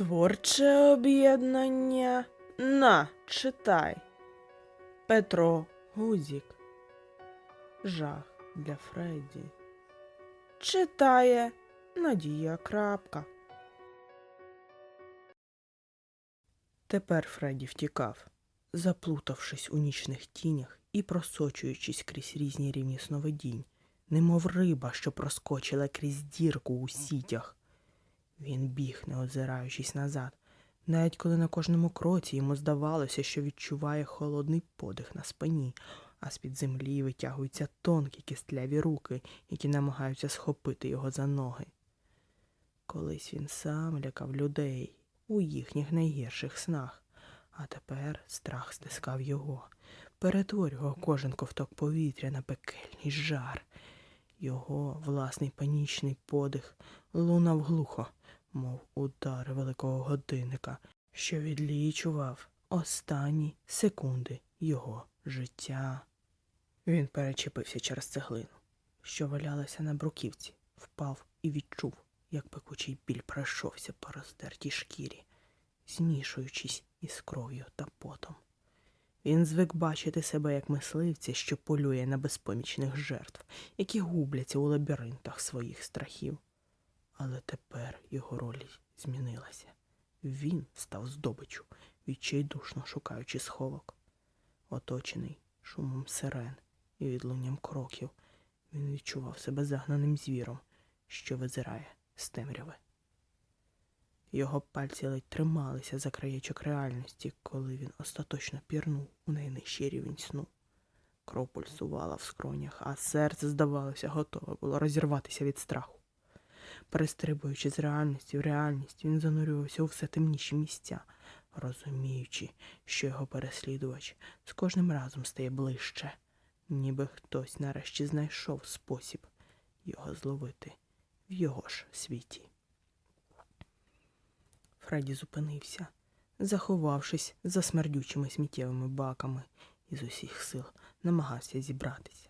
Творче об'єднання. На, читай. Петро Гузік. Жах для Фредді. Читає Надія Крапка. Тепер Фредді втікав, заплутавшись у нічних тінях і просочуючись крізь різні рівні сновидінь, немов риба, що проскочила крізь дірку у сітях. Він біг, не озираючись назад, навіть коли на кожному кроці йому здавалося, що відчуває холодний подих на спині, а з-під землі витягуються тонкі кістляві руки, які намагаються схопити його за ноги. Колись він сам лякав людей у їхніх найгірших снах, а тепер страх стискав його, перетворював кожен ковток повітря на пекельний жар. Його власний панічний подих лунав глухо, мов удар великого годинника, що відлічував останні секунди його життя. Він перечепився через цеглину, що валялася на бруківці, впав і відчув, як пекучий біль пройшовся по роздертій шкірі, змішуючись із кров'ю та потом. Він звик бачити себе як мисливця, що полює на безпомічних жертв, які губляться у лабіринтах своїх страхів. Але тепер його роль змінилася. Він став здобиччю, відчайдушно шукаючи сховок. Оточений шумом сирен і відлунням кроків, він відчував себе загнаним звіром, що визирає з темряви. Його пальці ледь трималися за краєчок реальності, коли він остаточно пірнув у найнижчий рівень сну. Кров пульсувала в скронях, а серце, здавалося, готове було розірватися від страху. Перестрибуючи з реальності в реальність, він занурювався у все темніші місця, розуміючи, що його переслідувач з кожним разом стає ближче, ніби хтось нарешті знайшов спосіб його зловити в його ж світі. Фредді зупинився, заховавшись за смердючими сміттєвими баками і з усіх сил намагався зібратися.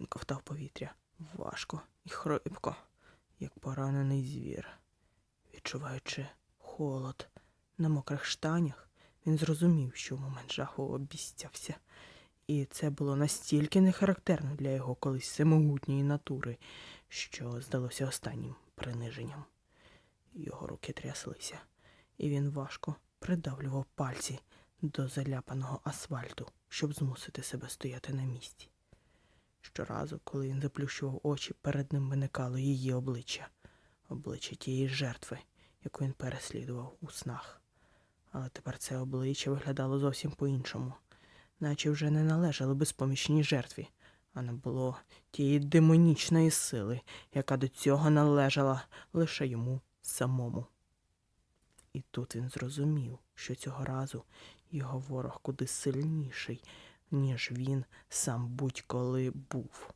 Він ковтав повітря важко і хрипко, як поранений звір. Відчуваючи холод на мокрих штанях, він зрозумів, що в момент жаху обіцявся. І це було настільки нехарактерно для його колись всемогутньої натури, що здалося останнім приниженням. Його руки тряслися, і він важко придавлював пальці до заляпаного асфальту, щоб змусити себе стояти на місці. Щоразу, коли він заплющував очі, перед ним виникало її обличчя, обличчя тієї жертви, яку він переслідував у снах. Але тепер це обличчя виглядало зовсім по-іншому, наче вже не належало безпомічній жертві, а не було тієї демонічної сили, яка до цього належала лише йому самому. І тут він зрозумів, що цього разу його ворог куди сильніший, ніж він сам будь-коли був.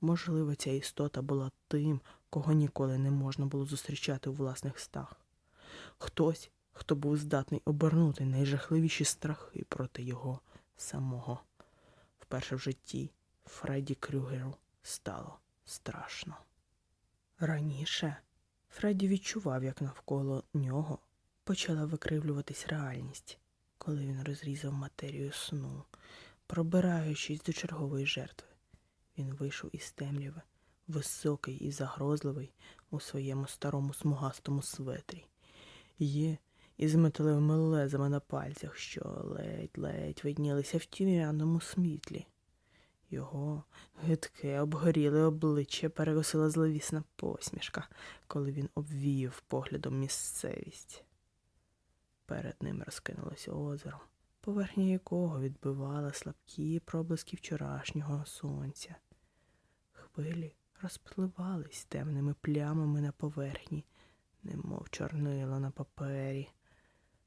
Можливо, ця істота була тим, кого ніколи не можна було зустрічати у власних стах. Хтось, хто був здатний обернути найжахливіші страхи проти його самого. Вперше в житті Фредді Крюгеру стало страшно. Раніше Фредді відчував, як навколо нього почала викривлюватись реальність, коли він розрізав матерію сну, пробираючись до чергової жертви. Він вийшов із темряви, високий і загрозливий у своєму старому смугастому светрі. Є із металевими лезами на пальцях, що ледь-ледь виднілися в тім'яному світлі. Його гидке, обгоріле обличчя перекосила зловісна посмішка, коли він обвіяв поглядом місцевість. Перед ним розкинулося озеро, поверхня якого відбивала слабкі проблиски вчорашнього сонця. Хвилі розпливались темними плямами на поверхні, немов чорнило на папері.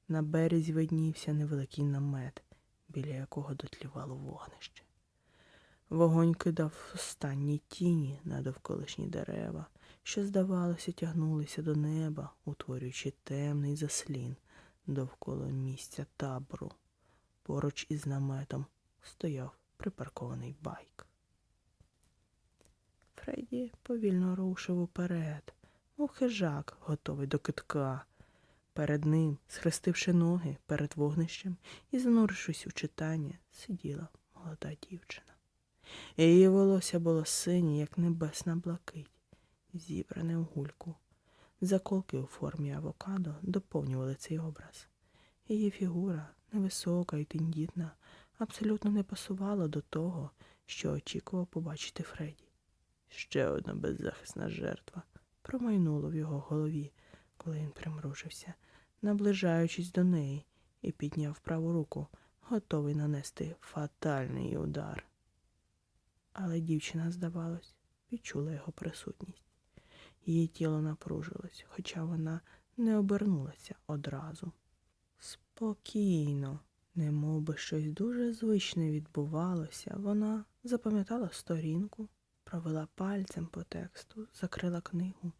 На березі виднівся невеликий намет, біля якого дотлівало вогнище. Вогонь кидав останні тіні на довколишні дерева, що, здавалося, тягнулися до неба, утворюючи темний заслін довкола місця табору. Поруч із наметом стояв припаркований байк. Фредді повільно рушив уперед, мов хижак, готовий до китка. Перед ним, схрестивши ноги перед вогнищем і занурившись у читання, сиділа молода дівчина. Її волосся було синє, як небесна блакить, зібране в гульку. Заколки у формі авокадо доповнювали цей образ. Її фігура, невисока і тендітна, абсолютно не пасувала до того, що очікував побачити Фредді. Ще одна беззахисна жертва промайнуло в його голові, коли він примружився, наближаючись до неї, і підняв праву руку, готовий нанести фатальний удар. Але дівчина, здавалось, відчула його присутність. Її тіло напружилось, хоча вона не обернулася одразу. Спокійно, би щось дуже звичне відбувалося, вона запам'ятала сторінку, провела пальцем по тексту, закрила книгу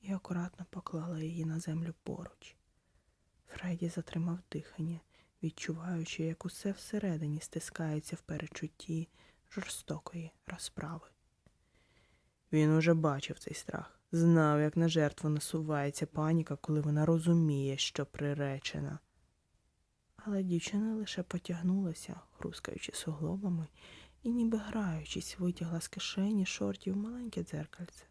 і акуратно поклала її на землю поруч. Фредді затримав дихання, відчуваючи, як усе всередині стискається в перечутті жорстокої розправи. Він уже бачив цей страх, знав, як на жертву насувається паніка, коли вона розуміє, що приречена. Але дівчина лише потягнулася, хрускаючи суглобами, і, ніби граючись, витягла з кишені шортів маленьке дзеркальце.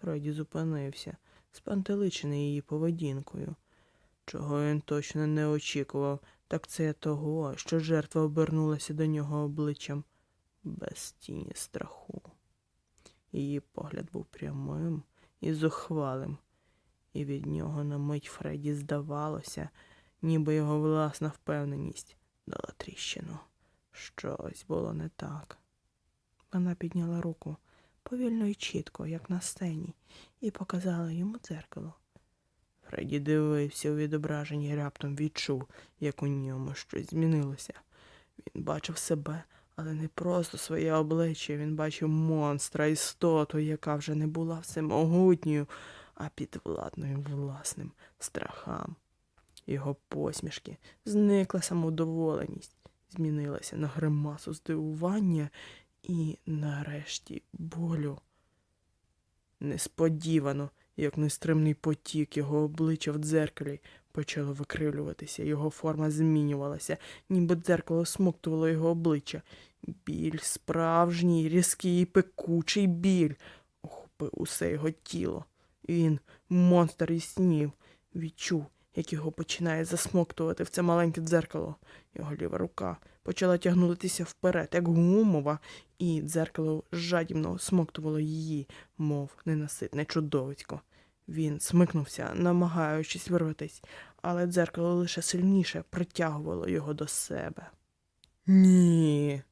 Фредді зупинився, спантеличений її поведінкою. Чого він точно не очікував, так це того, що жертва обернулася до нього обличчям без тіні страху. Її погляд був прямим і зухвалим, і від нього на мить Фредді здавалося, ніби його власна впевненість дала тріщину. Щось було не так. Вона підняла руку повільно і чітко, як на сцені, і показала йому дзеркало. Фредді дивився у відображенні і раптом відчув, як у ньому щось змінилося. Він бачив себе, але не просто своє обличчя, він бачив монстра, істоту, яка вже не була всемогутньою, а підвладною власним страхам. Його посмішки зникла самовдоволеність, змінилася на гримасу здивування і, нарешті, болю. Несподівано, як нестримний потік його обличчя в дзеркалі почало викривлюватися, його форма змінювалася, ніби дзеркало смоктувало його обличчя. Біль, справжній, різкий, і пекучий біль охопив усе його тіло. Він, монстр із снів, відчув, як його починає засмоктувати в це маленьке дзеркало. Його ліва рука почала тягнутися вперед, як гумова, і дзеркало жадібно смоктувало її, мов ненаситне чудовисько. Він смикнувся, намагаючись вирватись, але дзеркало лише сильніше притягувало його до себе. Ні.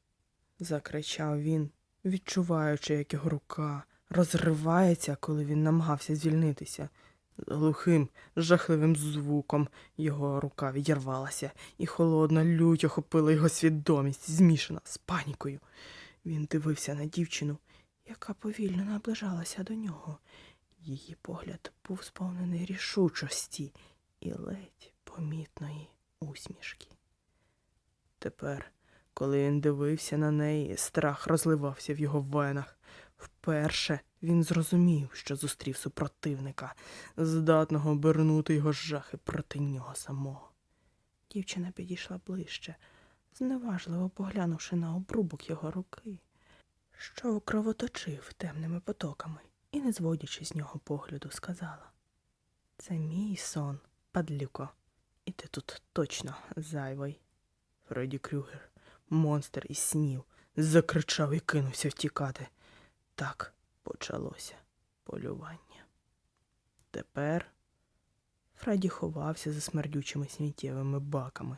закричав він, відчуваючи, як його рука розривається, коли він намагався звільнитися. Глухим, жахливим звуком його рука відірвалася, і холодна лють охопила його свідомість, змішана з панікою. Він дивився на дівчину, яка повільно наближалася до нього. Її погляд був сповнений рішучості і ледь помітної усмішки. Тепер, коли він дивився на неї, страх розливався в його венах. Вперше він зрозумів, що зустрів супротивника, здатного обернути його жахи проти нього самого. Дівчина підійшла ближче, зневажливо поглянувши на обрубок його руки, що кровоточив темними потоками, і, не зводячи з нього погляду, сказала Це мій сон, падлюко, і ти тут точно зайвий. Фредді Крюгер, монстр із снів, закричав і кинувся втікати. Так почалося полювання. Тепер Фредді ховався за смердючими сміттєвими баками,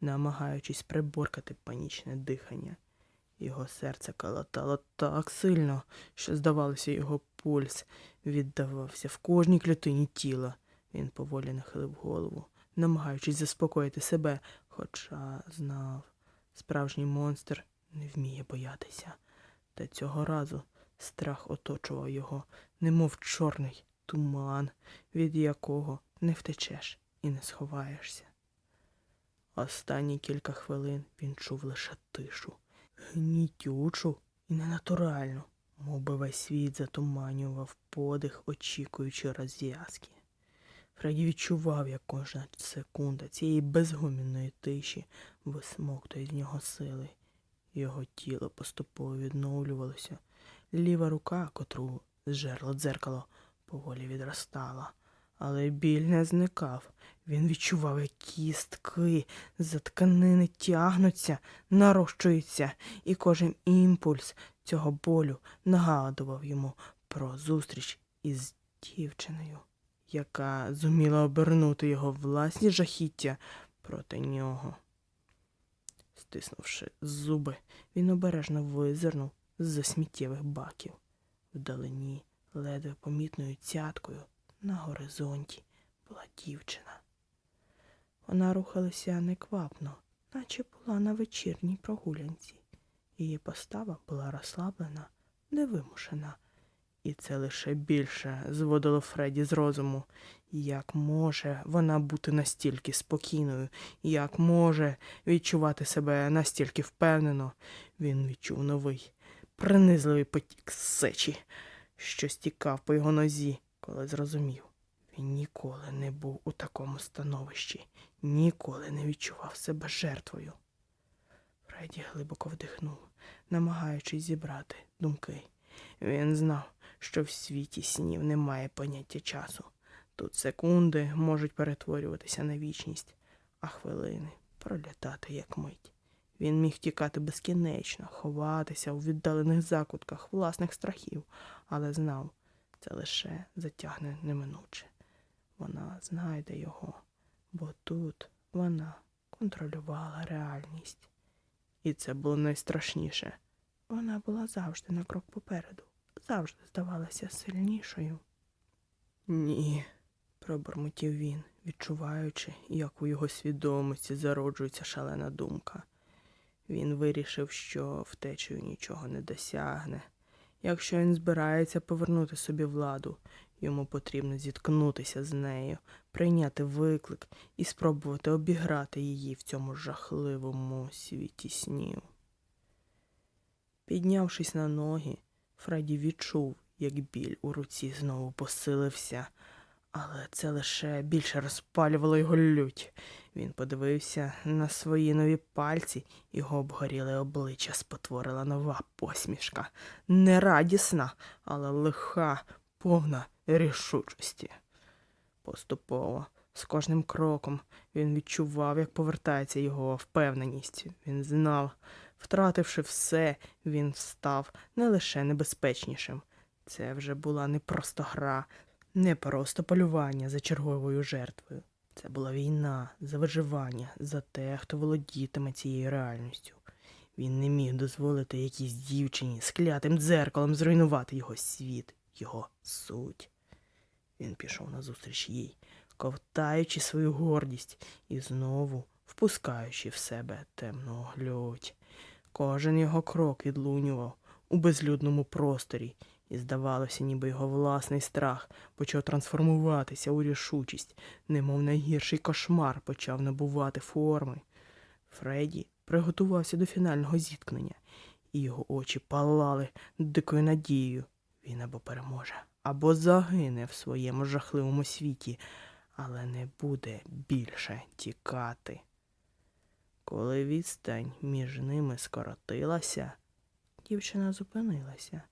намагаючись приборкати панічне дихання. Його серце калатало так сильно, що, здавалося, його пульс віддавався в кожній клітині тіла. Він поволі нахилив голову, намагаючись заспокоїти себе, хоча знав, справжній монстр не вміє боятися. Та цього разу страх оточував його, немов чорний туман, від якого не втечеш і не сховаєшся. Останні кілька хвилин він чув лише тишу, гнітючу і ненатуральну, мов би весь світ затуманював подих, очікуючи розв'язки. Фредді відчував, як кожна секунда цієї безгомінної тиші висмоктує з нього сили. Його тіло поступово відновлювалося. Ліва рука, котру зжерло дзеркало, поволі відростала. Але біль не зникав. Він відчував, як кістки за тканини тягнуться, нарощуються, і кожен імпульс цього болю нагадував йому про зустріч із дівчиною, яка зуміла обернути його власні жахіття проти нього. Стиснувши зуби, він обережно визирнув з-за сміттєвих баків. Вдалині, ледве помітною цяткою, на горизонті була дівчина. Вона рухалася неквапно, наче була на вечірній прогулянці. Її постава була розслаблена, невимушена, і це лише більше зводило Фредді з розуму. Як може вона бути настільки спокійною, як може відчувати себе настільки впевнено, він відчув новий, принизливий потік сечі, що стікав по його нозі, коли зрозумів. Він ніколи не був у такому становищі, ніколи не відчував себе жертвою. Фредді глибоко вдихнув, намагаючись зібрати думки. Він знав, що в світі снів немає поняття часу. Тут секунди можуть перетворюватися на вічність, а хвилини пролітати як мить. Він міг тікати безкінечно, ховатися у віддалених закутках власних страхів, але знав, це лише затягне неминуче. Вона знайде його, бо тут вона контролювала реальність. І це було найстрашніше. Вона була завжди на крок попереду, завжди здавалася сильнішою. Ні, пробормотів він, відчуваючи, як у його свідомості зароджується шалена думка. Він вирішив, що втечею нічого не досягне. Якщо він збирається повернути собі владу, йому потрібно зіткнутися з нею, прийняти виклик і спробувати обіграти її в цьому жахливому світі снів. Піднявшись на ноги, Фредді відчув, як біль у руці знову посилився, але це лише більше розпалювало його лють. Він подивився на свої нові пальці, його обгоріле обличчя спотворила нова посмішка. Не радісна, але лиха, повна рішучості. Поступово, з кожним кроком, він відчував, як повертається його впевненість. Він знав, втративши все, він став не лише небезпечнішим. Це вже була не просто гра, не просто полювання за черговою жертвою. Це була війна за виживання, за те, хто володітиме цією реальністю. Він не міг дозволити якійсь дівчині з клятим дзеркалом зруйнувати його світ, його суть. Він пішов назустріч їй, ковтаючи свою гордість і знову впускаючи в себе темну лють. Кожен його крок відлунював у безлюдному просторі, і здавалося, ніби його власний страх почав трансформуватися у рішучість, немов найгірший кошмар почав набувати форми. Фредді приготувався до фінального зіткнення, і його очі палали дикою надією. Він або переможе, або загине в своєму жахливому світі, але не буде більше тікати. Коли відстань між ними скоротилася, дівчина зупинилася,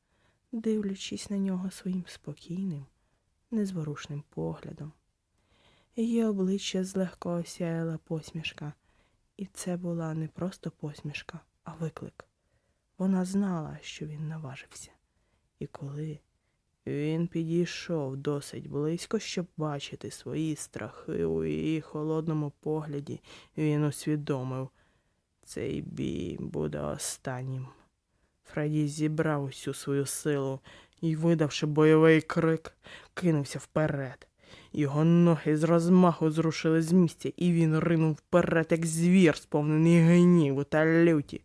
дивлячись на нього своїм спокійним, незворушним поглядом. Її обличчя злегка осяяла посмішка, і це була не просто посмішка, а виклик. Вона знала, що він наважився. І коли він підійшов досить близько, щоб бачити свої страхи у її холодному погляді, він усвідомив, цей бій буде останнім. Фредді зібрав усю свою силу і, видавши бойовий крик, кинувся вперед. Його ноги з розмаху зрушили з місця, і він ринув вперед, як звір, сповнений гніву та люті.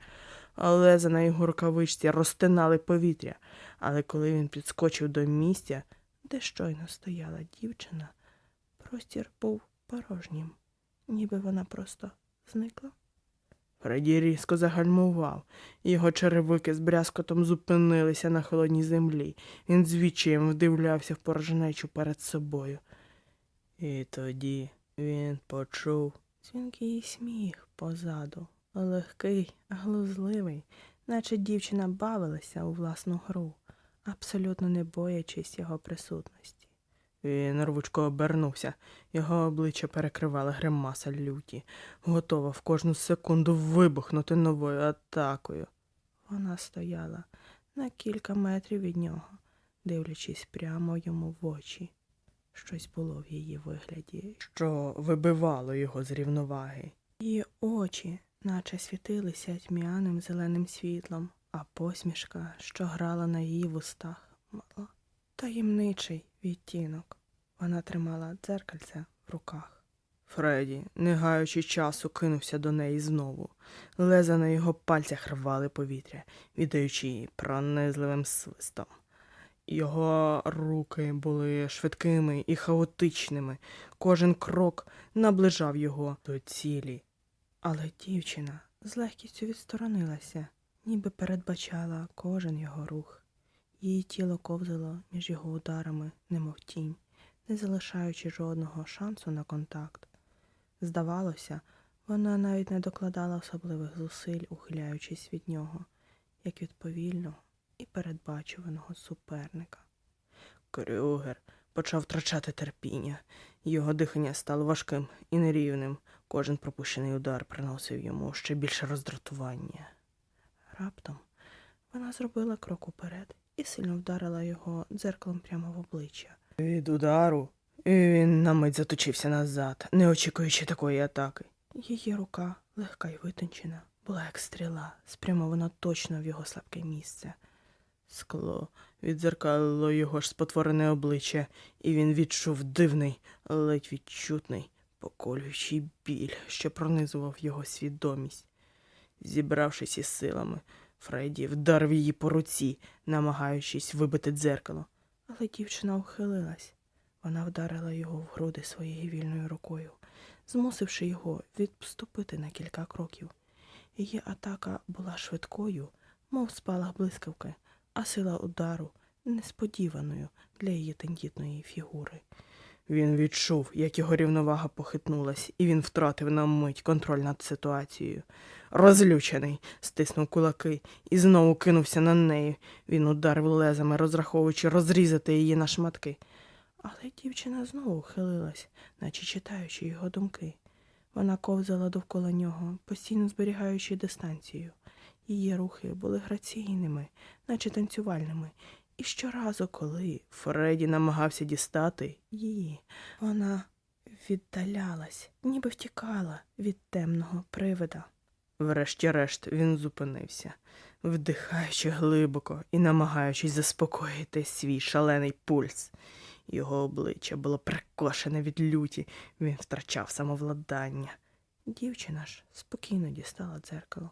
Леза на його рукавичці розтинали повітря, але коли він підскочив до місця, де щойно стояла дівчина, простір був порожнім, ніби вона просто зникла. Фредді різко загальмував, його черевики з брязкотом зупинилися на холодній землі. Він з відчаєм вдивлявся в порожнечу перед собою. І тоді він почув дзвінкий сміх позаду, легкий, глузливий, наче дівчина бавилася у власну гру, абсолютно не боячись його присутності. Він рвучко обернувся, його обличчя перекривала гримаса люті, готова в кожну секунду вибухнути новою атакою. Вона стояла на кілька метрів від нього, дивлячись прямо йому в очі. Щось було в її вигляді, що вибивало його з рівноваги. Її очі, наче світилися тьмяним зеленим світлом, а посмішка, що грала на її вустах, мала таємничий відтінок. Вона тримала дзеркальце в руках. Фредді, не гаючи часу, кинувся до неї знову. Леза на його пальцях рвали повітря, віддаючи її пронизливим свистом. Його руки були швидкими і хаотичними. Кожен крок наближав його до цілі. Але дівчина з легкістю відсторонилася, ніби передбачала кожен його рух. Її тіло ковзало між його ударами, немов тінь, не залишаючи жодного шансу на контакт. Здавалося, вона навіть не докладала особливих зусиль, ухиляючись від нього, як від повільного і передбачуваного суперника. Крюгер почав втрачати терпіння. Його дихання стало важким і нерівним. Кожен пропущений удар приносив йому ще більше роздратування. Раптом вона зробила крок уперед і сильно вдарила його дзеркалом прямо в обличчя. Від удару він на мить заточився назад, не очікуючи такої атаки. Її рука, легка й витончена, була як стріла, спрямована точно в його слабке місце. Скло відзеркалило його ж спотворене обличчя, і він відчув дивний, ледь відчутний, поколюючий біль, що пронизував його свідомість. Зібравшись із силами, Фредді вдарив її по руці, намагаючись вибити дзеркало. Але дівчина ухилилась. Вона вдарила його в груди своєю вільною рукою, змусивши його відступити на кілька кроків. Її атака була швидкою, мов спалах блискавки, а сила удару несподіваною для її тендітної фігури. Він відчув, як його рівновага похитнулась, і він втратив на мить контроль над ситуацією. Розлючений, стиснув кулаки і знову кинувся на неї. Він ударив лезами, розраховуючи розрізати її на шматки. Але дівчина знову хилилась, наче читаючи його думки. Вона ковзала довкола нього, постійно зберігаючи дистанцію. Її рухи були граційними, наче танцювальними, і щоразу, коли Фредді намагався дістати її, вона віддалялась, ніби втікала від темного привида. Врешті-решт він зупинився, вдихаючи глибоко і намагаючись заспокоїти свій шалений пульс. Його обличчя було прикошене від люті, він втрачав самовладання. Дівчина ж спокійно дістала дзеркало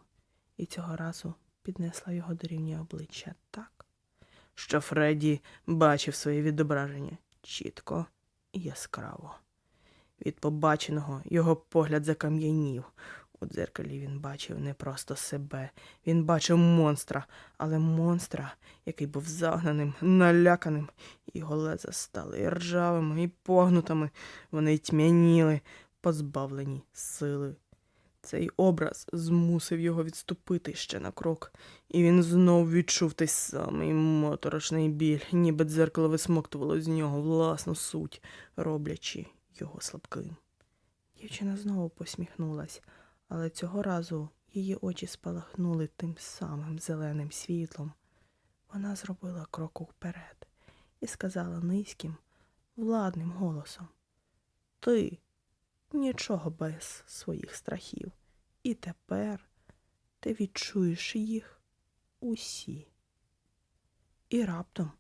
і цього разу піднесла його до рівня обличчя так, що Фредді бачив своє відображення чітко і яскраво. Від побаченого його погляд закам'янів. У дзеркалі він бачив не просто себе, він бачив монстра, але монстра, який був загнаним, наляканим, його леза стали ржавими і погнутими, вони тьмяніли, позбавлені сили. Цей образ змусив його відступити ще на крок, і він знов відчув той самий моторошний біль, ніби дзеркало висмоктувало з нього власну суть, роблячи його слабким. Дівчина знову посміхнулась, але цього разу її очі спалахнули тим самим зеленим світлом. Вона зробила крок вперед і сказала низьким, владним голосом Ти нічого без своїх страхів. І тепер ти відчуєш їх усі. І раптом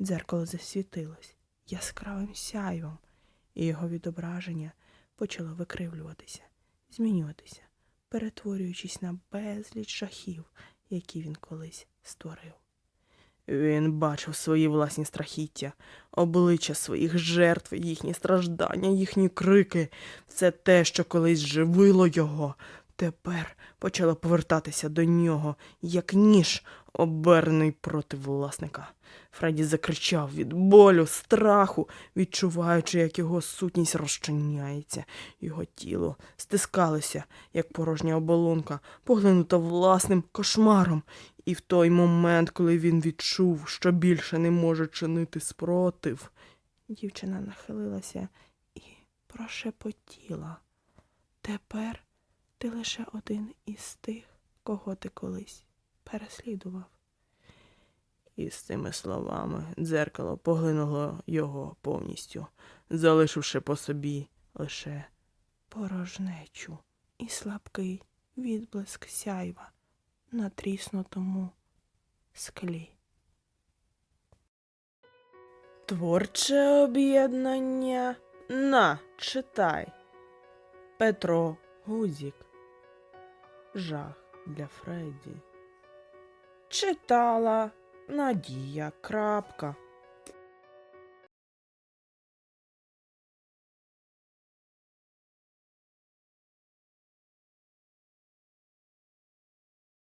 дзеркало засвітилось яскравим сяйвом, і його відображення почало викривлюватися, змінюватися, перетворюючись на безліч жахів, які він колись створив. Він бачив свої власні страхіття, обличчя своїх жертв, їхні страждання, їхні крики, все те, що колись живило його, тепер почало повертатися до нього, як ніж, оберний проти власника. Фредді закричав від болю, страху, відчуваючи, як його сутність розчиняється. Його тіло стискалося, як порожня оболонка, поглинута власним кошмаром. І в той момент, коли він відчув, що більше не може чинити спротив, дівчина нахилилася і прошепотіла. Тепер ти лише один із тих, кого ти колись переслідував. І з цими словами дзеркало поглинуло його повністю, залишивши по собі лише порожнечу і слабкий відблиск сяйва на тріснутому склі. Творче об'єднання на читай. Петро Гузік. Жах для Фредді. Читала Надія Крапка.